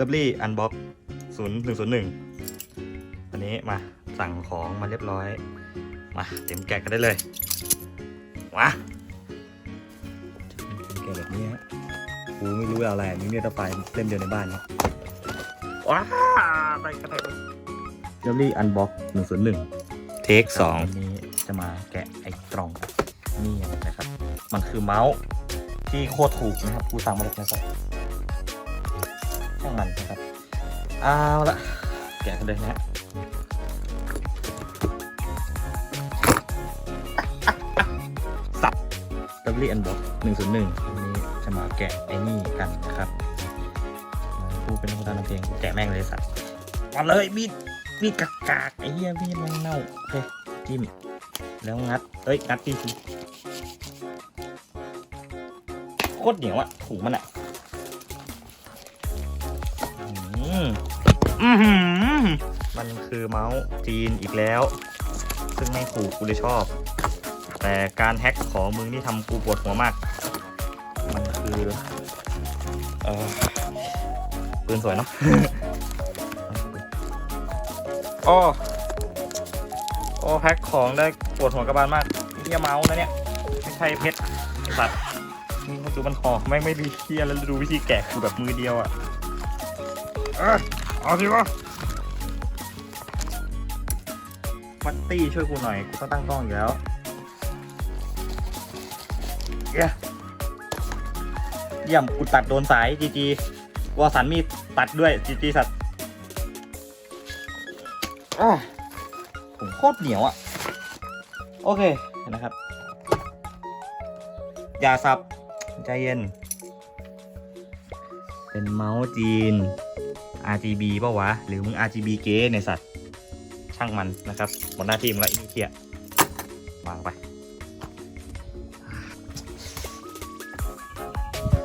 ดับลี่อันบ็อกศูนย์หนึ่งศูนย์หนึ่งอันนี้มาสั่งของมาเรียบร้อย มาเต็มแกะกันได้เลยมาเป็นแกะแบบนี้ฮะกูไม่รู้เอาอะไรมีเมียตะไฟเล่มเดียวในบ้านเนี่ยว้าไปกันเลยดับลี่อันบ็อกหนึ่งศูนย์หนึ่งเทคสองนี้จะมาแกะไอ้กล่องนี่นะครับ มันคือเมาส์ที่โคตรถูกนะครับ กูสั่งมาจากนะครับช่าง มันนะครับเอาละแกะกันเลยนะฮะสับดับเบิลอันบ็อกหนึ่งศูนย์หนึ่งวันนี้จะมาแกะไอ้นี่กันนะครับกูเป็นคนทำเพลงแกะแม่งเลยสัตว์มาเลยมีดมีดกากากไอ้เหี้ยมีดแม่งเน่าโอเคจิ้มแล้วงัดเอ้ยงัดทีทีโคตรเหนียวอะถุงมันอะ อื้อหือมันคือเมาส์จีนอีกแล้ว ซึ่งไม่ถูกกูเลยชอบ แต่การแฮ็กของมึงนี่ทำกูปวดหัวมาก มันคือเออปืนสวยเนาะโอ้โอ้แพ็คของได้ปวดหัวกระบาลมากเฮียเมาส์นะเนี่ยไม่ใช่เพชรไอ้สัตว์นี่มันดูมันหอกแม่งไม่ดีเฮียแล้วดูวิธีแกะกูแบบมือเดียวอะ เอาสิวะมัตตี้ช่วยกูหน่อยกูต้องตั้งกล้องอยู่แล้วเย้เยี่ยมกูตัดโดนสายจีจีวอสันมีตัดด้วยจีจีสัตว์อ้าวผมโคตรเหนียวอะโอเคนะครับ อย่าสับ ใจเย็น เป็นเมาส์จีน RGB เปล่าวะ หรือมึง RGB เก๊ในสัตว์ ช่างมันนะครับ หมดหน้าที่มึงล้วอีเกียวางไป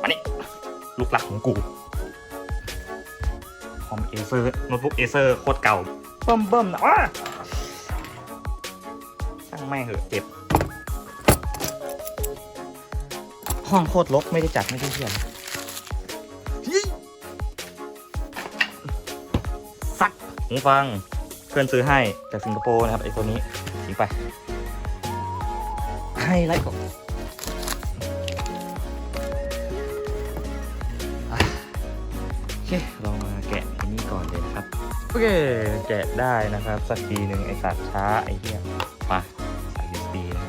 มานี่ลูกหลักของกู คอมเอเซอร์โน้ตบุ๊กเอเซอร์โคตรเก่า เบิ่มเบิ่มนะว้าช่างแม่เหอะเจ็บ ห้องโคตรลกไม่ได้จัดไม่ได้เทียน หูฟังเพื่อนซื้อให้จากสิงคโปร์นะครับไอ้ตัวนี้ทิ้งไปให้ไลค์ก่อนอะโอเคเรามาแกะไอ้นี่ก่อนเลยนะครับโอเคแกะได้นะครับสักทีหนึ่งไอ้สัตว์ช้าไอ้เหี้ยมาใส่ USB นะ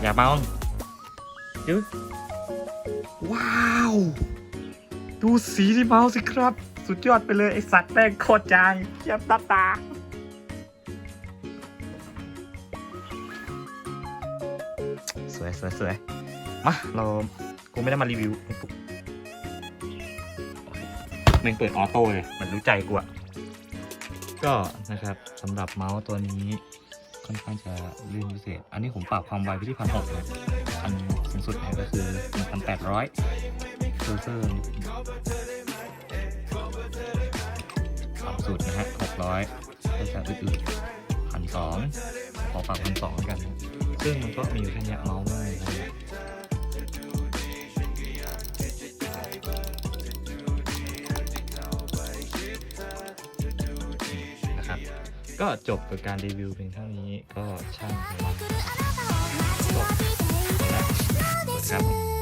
อย่าเมายึว้าว ดูสีที่เมาส์สิครับ สุดยอดไปเลย ไอสัตว์แป้งโคตรจางเทียบตาตาสวยสวยสวยมา เรากูไม่ได้มารีวิวไอ้ปุ๊กมันเปิดออโต้เลยเหมันรู้ใจกูอะก็นะครับสำหรับเมาส์ตัวนี้ ค่อนข้างจะลื่นพิเศษ อันนี้ผมปรับความไวไปที่พันหกอันสูงสุดเนี่ยก็คือหนึ่งพันแปดร้อยเซอร์เซอร์ สามสุดนะฮะหกร้อยก็จะอื่นๆพันสองขอฝากพันสองกัน ซึ่งมันก็มีอยู่แค่เนี้ยเมาส์ไม่มีอะไรเงี้ยนะครับ ก็จบกับการรีวิวเพียงเท่านี้ก็ช่างมันจบแล้วนะครับ